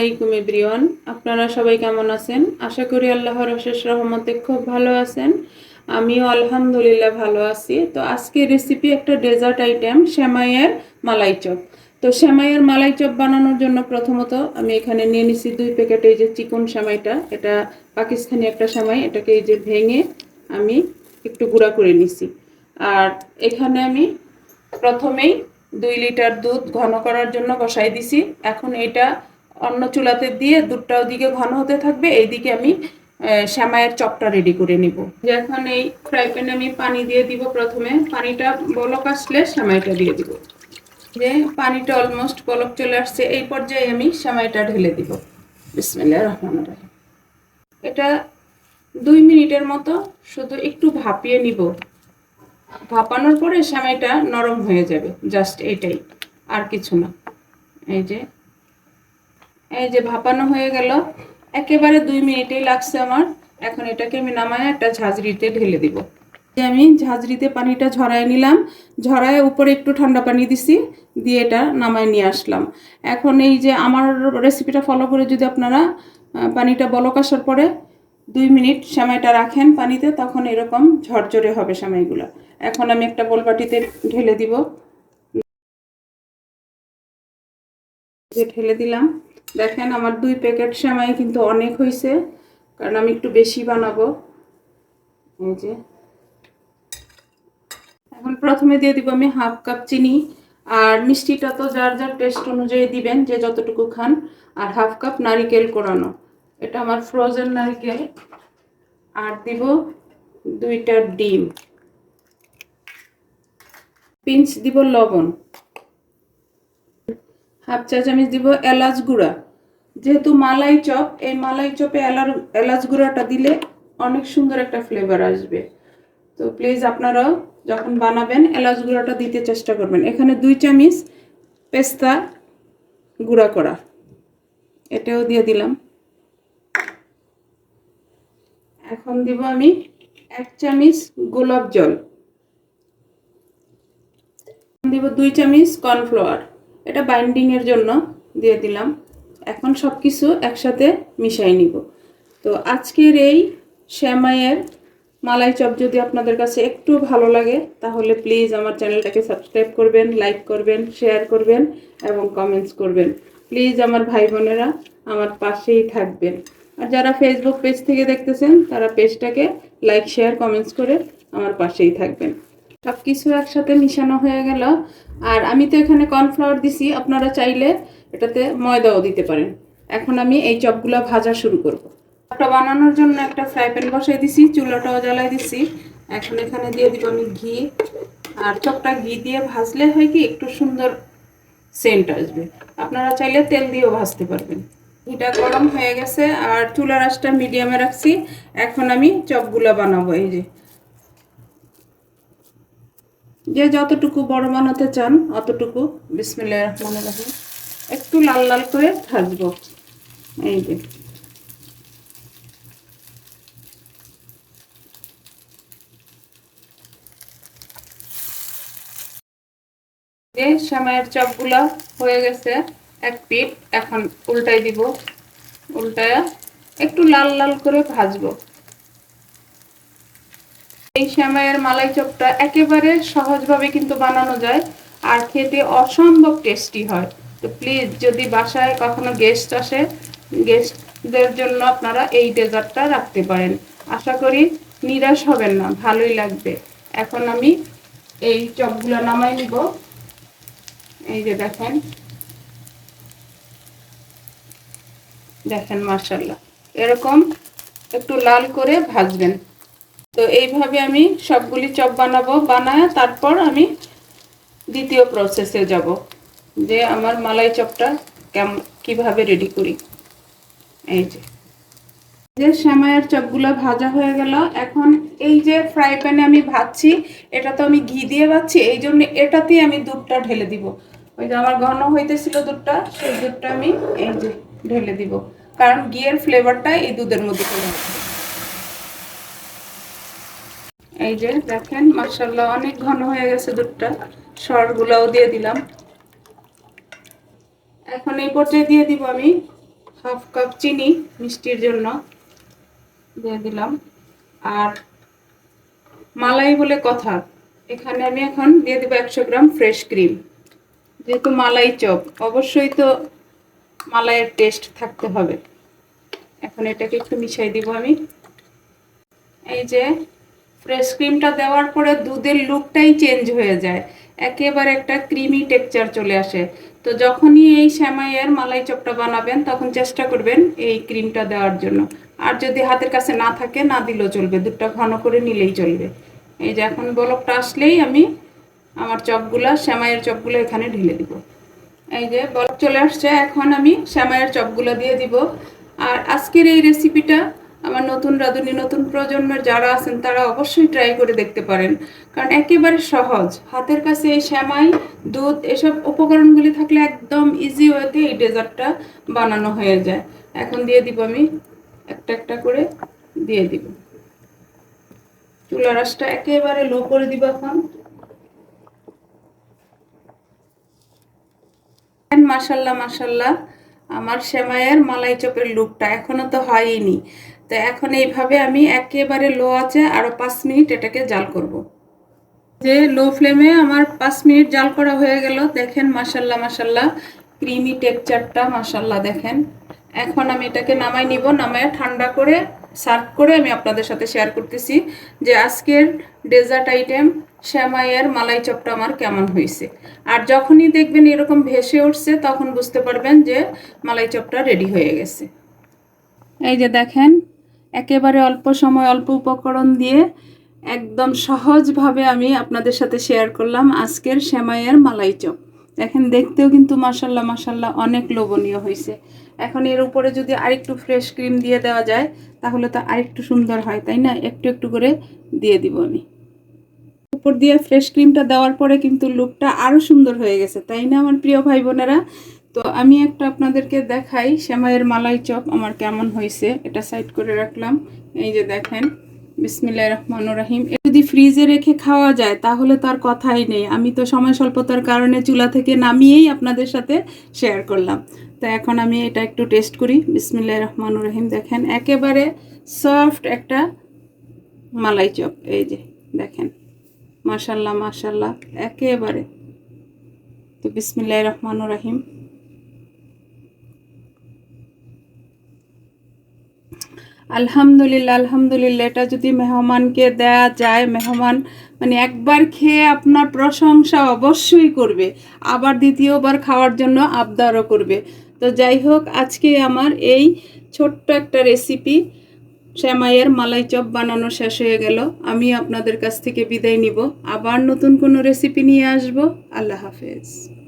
আলাইকুম এভরিওয়ান। আপনারা সবাই কেমন আছেন? আশা করি আল্লাহর অশেষ রহমতে খুব ভালো আছেন। আমিও আলহামদুলিল্লাহ ভালো আছি। তো আজকে রেসিপি একটা ডেজার্ট আইটেম সেমাইয়ের মালাই চপ। তো সেমাইয়ের মালাই চপ বানানোর জন্য প্রথমত আমি এখানে নিয়ে নিছি দুই প্যাকেট এই যে চিকন শ্যামাইটা। এটা পাকিস্তানি একটা সেমাই এটাকে এই যে ভেঙে আমি একটু গুঁড়া করে নিছি। আর এখানে আমি প্রথমেই দুই লিটার দুধ ঘন করার জন্য বসাই দিছি। এখন এটা অন্য চুলাতে দিয়ে দুধটা ওদিকে ঘন হতে থাকবে এইদিকে আমি আহ, শ্যামাইয়ের চপটা রেডি করে নিব। এখন এই ফ্রাই প্যানে আমি পানি দিয়ে দিব প্রথমে। পানিটা বলক আসলে শ্যামাইটা দিয়ে দিব। যে পানিটা অলমোস্ট বলক চলে আসছে এই পর্যায়ে আমি শ্যামাইটা ঢেলে দিব। বিসমিল্লাহির রহমানির রহিম। এটা দুই মিনিটের মতো শুধু একটু ভাপিয়ে নিব। ভাপানোর পরে শ্যামাইটা নরম হয়ে যাবে জাস্ট এটাই আর কিছু না। এই যে এই যে ভাপানো হয়ে গেল। একেবারে দুই মিনিটেই লাগছে আমার। এখন এটাকে আমি নামায় একটা ঝাঁঝরিতে ঢেলে দিব। আমি ঝাঁঝরিতে পানিটা ঝরায় নিলাম। ঝরায় উপরে একটু ঠান্ডা পানি দিছি, দিয়ে এটা নামায় নিয়ে আসলাম। এখন এই যে আমার রেসিপিটা ফলো করে যদি আপনারা পানিটা বলক আসার পরে দুই মিনিট সেমাইটা রাখেন পানিতে, তখন এরকম ঝরঝরে হবে সেমাইগুলো। এখন আমি একটা বোলবাটিতে ঢেলে দিব। ঢেলে দিলাম। দেখেন আমার দুই প্যাকেট সেমাই কিন্তু অনেক হয়েছে, কারণ আমি একটু বেশি বানাবো। এই যে। এখন প্রথমে দিয়ে দিব আমি হাফ কাপ চিনি, আর মিষ্টিটা তো যার যার টেস্ট অনুযায়ী দিবেন, যে যতটুকু খান, আর হাফ কাপ নারিকেল কোরানো। এটা আমার ফ্রোজেন নারিকেল। আর দিব দুইটা ডিম। পিঞ্চ দিব লবণ। হাফ চা চামচ দিব এলাচ গুঁড়া। যেহেতু মালাই চপ, এই মালাই চপে এলার, এলাচ গুঁড়াটা দিলে অনেক সুন্দর একটা ফ্লেভার আসবে। তো প্লিজ আপনারাও যখন বানাবেন, এলাচ গুঁড়াটা দিতে চেষ্টা করবেন। এখানে দুই চামচ পেস্তা গুঁড়া করা। এটাও দিয়ে দিলাম। এখন দিব আমি এক চামচ গোলাপ জল। দিব দুই চামচ কর্নফ্লাওয়ার। এটা বাইন্ডিংয়ের জন্য দিয়ে দিলাম। এখন সব কিছু একসাথে মিশাই নিব। তো আজকের এই শ্যামাইয়ের মালাই চপ যদি আপনাদের কাছে একটু ভালো লাগে, তাহলে প্লিজ আমার চ্যানেলটাকে সাবস্ক্রাইব করবেন লাইক করবেন শেয়ার করবেন এবং কমেন্টস করবেন। প্লিজ আমার ভাই বোনেরা আমার পাশেই থাকবেন। আর যারা ফেসবুক পেজ থেকে দেখতেছেন, তারা পেজটাকে লাইক শেয়ার কমেন্টস করে আমার পাশেই থাকবেন। সব কিছু একসাথে মিশানো হয়ে গেল। আর আমি তো এখানে কর্নফ্লাওয়ার দিছি, আপনারা চাইলে এটাতে ময়দাও দিতে পারেন। এখন আমি এই চপগুলো ভাজা শুরু করব। চপটা বানানোর জন্য একটা ফ্রাই প্যান বসাই দিছি, চুলাটাও জ্বালাই দিছি। এখন এখানে দিয়ে দিব আমি ঘি। আর চপটা ঘি দিয়ে ভাজলে হয় কি, একটু সুন্দর সেন্ট আসবে। আপনারা চাইলে তেল দিয়েও ভাজতে পারবেন। ঘিটা গরম হয়ে গেছে, আর চুলার আঁচটা মিডিয়ামে রাখছি। এখন আমি চপগুলো বানাবো, এই যে। যে যতটুকু বড় বানাতে চান, অতটুকু বিসমিল্লাহ রহমান রাহিম। একটু লাল লাল করে ভাজবো। এই যে। সময়ের চপগুলো হয়ে গেছে এক পিঠ, এখন উল্টাই দিব। উল্টায় একটু লাল লাল করে ভাজবো। এই শ্যামাইয়ের মালাই চপটা একেবারে সহজভাবে কিন্তু বানানো যায় আর খেতে অসম্ভব টেস্টি হয়। তো প্লিজ যদি বাসায় কখনো গেস্ট আসে গেস্টদের জন্য আপনারা এই ডেজার্টটা রাখতে পারেন। আশা করি নিরাশ হবেন না, ভালোই লাগবে। এখন আমি এই চপগুলো নামাই নিব। এই যে দেখেন। দেখেন মার্শাল্লাহ এরকম একটু লাল করে ভাজবেন। তো এইভাবে আমি সবগুলি চপ বানাবো, বানায় তারপর আমি দ্বিতীয় প্রসেসে যাব যে আমার মালাই চপটা কেমন কীভাবে রেডি করি। এই যে। যে শ্যামাইয়ের চপগুলো ভাজা হয়ে গেল, এখন এই যে ফ্রাই প্যানে আমি ভাজছি, এটা তো আমি ঘি দিয়ে ভাজছি, এই জন্য এটাতেই আমি দুধটা ঢেলে দিব। ওই যে আমার ঘন হইতেছিল দুধটা, সেই দুধটা আমি এই যে ঢেলে দিব। কারণ ঘিয়ের ফ্লেভারটা এই দুধের মধ্যে চলে আসবে এই যে দেখেন মার্শাল্লাহ অনেক ঘন হয়ে গেছে দুধটা। সরগুলাও দিয়ে দিলাম। এখন এই পর্যায়ে দিয়ে দিব আমি হাফ কাপ চিনি মিষ্টির জন্য। দিয়ে দিলাম। আর মালাই বলে কথা। এখানে আমি এখন দিয়ে দেবো একশো গ্রাম ফ্রেশ ক্রিম। যেহেতু মালাই চপ, অবশ্যই তো মালাইয়ের টেস্ট থাকতে হবে। এখন এটাকে একটু মিশাই দিব আমি। এই যে ফ্রেশ ক্রিমটা দেওয়ার পরে দুধের লুকটাই চেঞ্জ হয়ে যায়। একেবারে একটা ক্রিমি টেক্সচার চলে আসে। তো যখনই এই শ্যামাইয়ের মালাই চপটা বানাবেন, তখন চেষ্টা করবেন এই ক্রিমটা দেওয়ার জন্য। আর যদি হাতের কাছে না থাকে, না দিলেও চলবে। দুধটা ঘন করে নিলেই চলবে। এই যে এখন বলকটা আসলেই আমি আমার চপগুলা, শ্যামাইয়ের চপগুলো এখানে ঢেলে দিব। এই যে বলক চলে আসছে, এখন আমি শ্যামাইয়ের চপগুলো দিয়ে দিব। আর আজকের এই রেসিপিটা আমার নতুন রাঁধুনি, নতুন প্রজন্মের যারা আছেন, তারা অবশ্যই ট্রাই করে দেখতে পারেন। কারণ একেবারে সহজ। হাতের কাছে এই শ্যামাই দুধ, এসব উপকরণগুলি থাকলে একদম ইজি ওয়েতে এই ডেজার্টটা বানানো হয়ে যায়। এখন দিয়ে দিব আমি একটা একটা করে, দিয়ে দিব। চুলা রাসটা একেবারে লো করে দিব এখন। মাসাল্লাহ মাসাল্লাহ আমার সেমাইয়ের মালাই চপের লুকটা এখনও তো হয়নি তো এখন এইভাবে আমি একেবারে লো আছে, আরও পাঁচ মিনিট এটাকে জাল করব। যে লো ফ্লেমে আমার পাঁচ মিনিট জাল করা হয়ে গেল, দেখেন মাসাল্লাহ মাসাল্লাহ ক্রিমি টেক্সচারটা মাসাল্লাহ দেখেন। এখন আমি এটাকে নামাই নিব, নামায় ঠান্ডা করে সার্ভ করে আমি আপনাদের সাথে শেয়ার করতেছি যে আজকের ডেজার্ট আইটেম, শ্যামাইয়ের মালাই চপটা আমার কেমন হয়েছে। আর যখনই দেখবেন এরকম ভেসে উঠছে, তখন বুঝতে পারবেন যে মালাই চপটা রেডি হয়ে গেছে। এই যে দেখেন একেবারে অল্প সময়, অল্প উপকরণ দিয়ে একদম সহজভাবে আমি আপনাদের সাথে শেয়ার করলাম আজকের শ্যামাইয়ের মালাই চপ। দেখেন, দেখতেও কিন্তু মাসাল্লাহ মাসাল্লাহ অনেক লোভনীয় হয়েছে। এখন এর উপরে যদি আরেকটু ফ্রেশ ক্রিম দিয়ে দেওয়া যায়, তাহলে তো আরেকটু সুন্দর হয়, তাই না? একটু একটু করে দিয়ে দিব আমি। উপর দিয়ে ফ্রেশ ক্রিমটা দেওয়ার পরে কিন্তু লুকটা আরও সুন্দর হয়ে গেছে, তাই না, আমার প্রিয় ভাই বোনেরা? তো আমি একটা আপনাদেরকে দেখাই, শ্যামাইয়ের মালাই চপ আমার কেমন হয়েছে, এটা সাইড করে রাখলাম। এই যে দেখেন বিসমিল্লাহ রহমান রাহিম। যদি ফ্রিজে রেখে খাওয়া যায়, তাহলে তো আর কথাই নেই। আমি তো সময় স্বল্পতার কারণে চুলা থেকে নামিয়েই আপনাদের সাথে শেয়ার করলাম। তো এখন আমি এটা একটু টেস্ট করি। বিসমিল্লাহ রহমান রহিম, দেখেন, একেবারে সফট একটা মালাই চপ। এই যে, দেখেন, মাশাল্লাহ মাশাল্লাহ, একেবারে। তো বিসমিল্লাহ রহমান রাহিম। আলহামদুলিল্লাহ আলহামদুলিল্লাহ। এটা যদি মেহমানকে দেয়া যায়, মেহমান মানে একবার খেয়ে আপনার প্রশংসা অবশ্যই করবে, আবার দ্বিতীয়বার খাওয়ার জন্য আবদারও করবে। তো যাই হোক, আজকে আমার এই ছোট্ট একটা রেসিপি শ্যামাইয়ের মালাই চপ বানানো শেষ হয়ে গেল। আমি আপনাদের কাছ থেকে বিদায় নিব। আবার নতুন কোনো রেসিপি নিয়ে আসব। আল্লাহ হাফেজ।